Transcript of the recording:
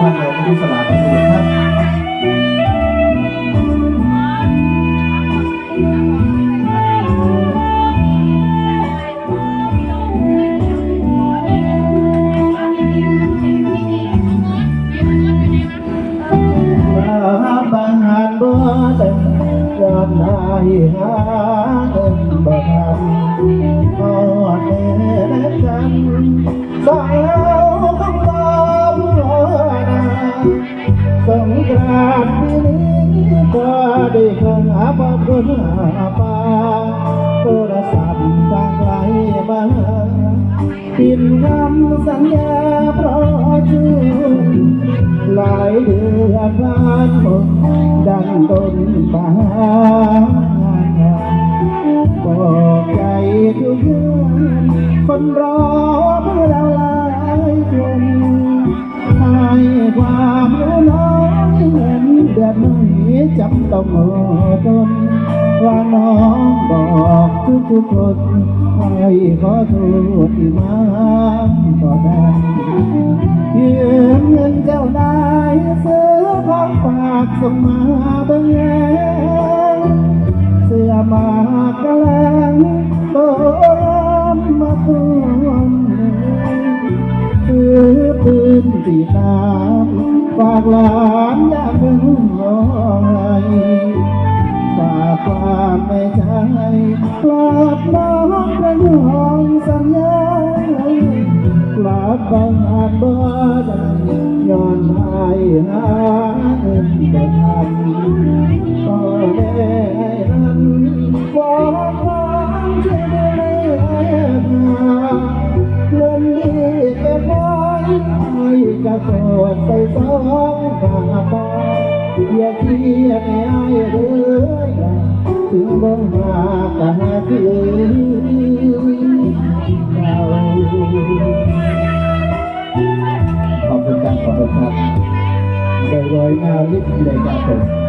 ท่านเราไม่ได้สลาดประตูครับางหานบ่ได้ยอมนายหาเงินบ่ทัน กราบปีนี้ก็ได้ข้าหาบ่คนหาปาโทรศัพท์ทางไกลมาปิดคำสัญญาเพราะชื่นหลายเดือนผ่านหมดดังต้นบา อนเดือนหนึ่จำต้องอดทนว่าน้องบอกทุกทุกคนให้ขอโทษที่มาก็ได้ยืมเงินเจ้านายซื้อของฝากส่งมาเบิ่งแลเสื้อมากระแลงต้มมาตุนซื้อปืนสีน้ำ ฝากหลานอยากเป็นน้องไรฝากความในใจกลับน้องเป็นห้องสัญญากลับบังอาจบ่ได้ย้อนหายหา ไว้ให้กระโดดใส่ซองขาบาอย่าเครียดให้อายเด้อถึงบ่มากะหาคือเราขอบคุณครับขอบคุณครับโดยโดยหน้าลิฟต์เลยครับผม